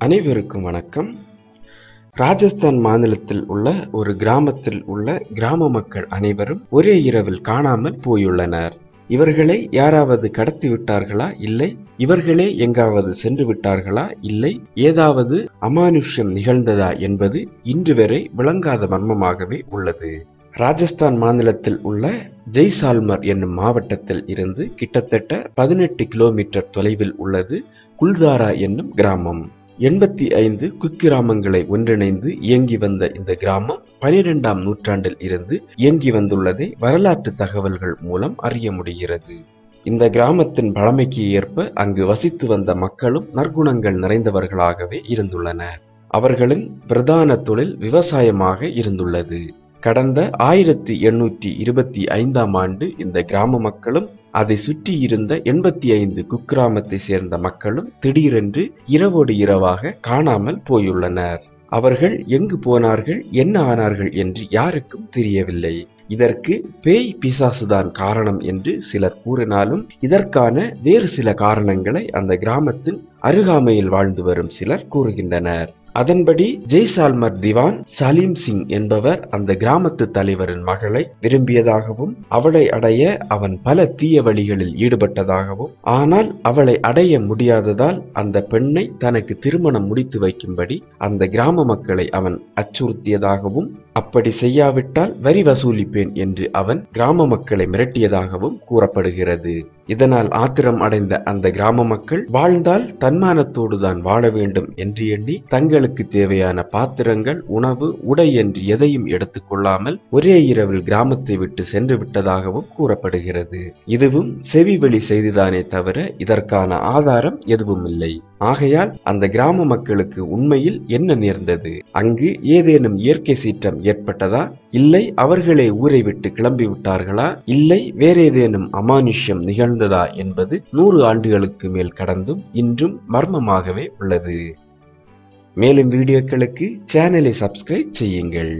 அனைவருக்கும் வணக்கம். ராஜஸ்தான் மாநிலத்தில் உள்ள ஒரு கிராமத்தில் உள்ள கிராம மக்கள் அனைவரும் ஒரே இரவில் காணாமல் போயுள்ளனர். இவர்களை யாராவது கடத்தி விட்டார்களா? இல்லை. இவர்களே எங்காவது சென்று விட்டார்களா? இல்லை. ஏதாவது அமானுஷ்யம் நிகழ்ந்ததா என்பது இன்று வரை விளங்காத மர்மமாகவே உள்ளது. ராஜஸ்தான் மாநிலத்தில் உள்ள ஜெய்சால்மர் என்னும் மாவட்டத்தில் இருந்து கிட்டத்தட்ட பதினெட்டு கிலோமீட்டர் தொலைவில் உள்ளது குல்தாரா என்னும் கிராமம். எண்பத்தி ஐந்து குக்கிராமங்களை ஒன்றிணைந்து இயங்கி வந்த இந்த கிராமம் பனிரெண்டாம் நூற்றாண்டில் இருந்து இயங்கி வந்துள்ளதை வரலாற்று தகவல்கள் மூலம் அறிய முடிகிறது. இந்த கிராமத்தின் பழமைக்கு ஏற்ப அங்கு வசித்து வந்த மக்களும் நற்குணங்கள் நிறைந்தவர்களாகவே இருந்துள்ளனர். அவர்களின் பிரதான தொழில் விவசாயமாக இருந்துள்ளது. கடந்த ஆயிரத்தி எண்ணூற்றி இருபத்தி ஐந்தாம் ஆண்டு இந்த கிராம மக்களும் அதை சுற்றி இருந்த எண்பத்தி ஐந்து குக்கிராமத்தை சேர்ந்த மக்களும் திடீரென்று இரவோடு இரவாக காணாமல் போயுள்ளனர். அவர்கள் எங்கு போனார்கள் என்ன ஆனார்கள் என்று யாருக்கும் தெரியவில்லை. இதற்கு பேய் பிசாசுதான் காரணம் என்று சிலர் கூறினாலும் இதற்கான வேறு சில காரணங்களை அந்த கிராமத்தின் அருகாமையில் வாழ்ந்து வரும் சிலர் கூறுகின்றனர். அதன்படி ஜெய்சால்மர் திவான் சலீம் சிங் என்பவர் அந்த கிராமத்து தலைவரின் மகளை விரும்பியதாகவும் அவளை அடைய அவன் பல தீய வழிகளில் ஈடுபட்டதாகவும் ஆனால் அவளை அடைய முடியாததால் அந்த பெண்ணை தனக்கு திருமணம் முடித்து வைக்கும்படி அந்த கிராம மக்களை அவன் அச்சுறுத்தியதாகவும் அப்படி செய்யாவிட்டால் வரி வசூலிப்பேன் என்று அவன் கிராம மக்களை மிரட்டியதாகவும் கூறப்படுகிறது. இதனால் ஆத்திரம் அடைந்த அந்த கிராம மக்கள் வாழ்ந்தால் தன்மானத்தோடு தான் வாழ வேண்டும் என்று எண்ணி தங்களுக்கு தேவையான பாத்திரங்கள் உணவு உடை என்று எதையும் எடுத்துக்கொள்ளாமல் ஒரே இரவில் கிராமத்தை விட்டு சென்று விட்டதாகவும் கூறப்படுகிறது. இதுவும் செவிவெளி செய்திதானே தவிர இதற்கான ஆதாரம் எதுவும் இல்லை. ஆகையால் அந்த கிராம மக்களுக்கு உண்மையில் என்ன நேர்ந்தது? அங்கு ஏதேனும் இயற்கை சீற்றம் ஏற்பட்டதா? இல்லை அவர்களே ஊரை விட்டு கிளம்பி விட்டார்களா? இல்லை வேறேதேனும் அமானுஷ்யம் நிகழ்ந்ததா என்பது நூறு ஆண்டுகளுக்கு மேல் கடந்தும் இன்றும் மர்மமாகவே உள்ளது. மேலும் வீடியோக்களுக்கு சேனலை சப்ஸ்கிரைப் செய்யுங்கள்.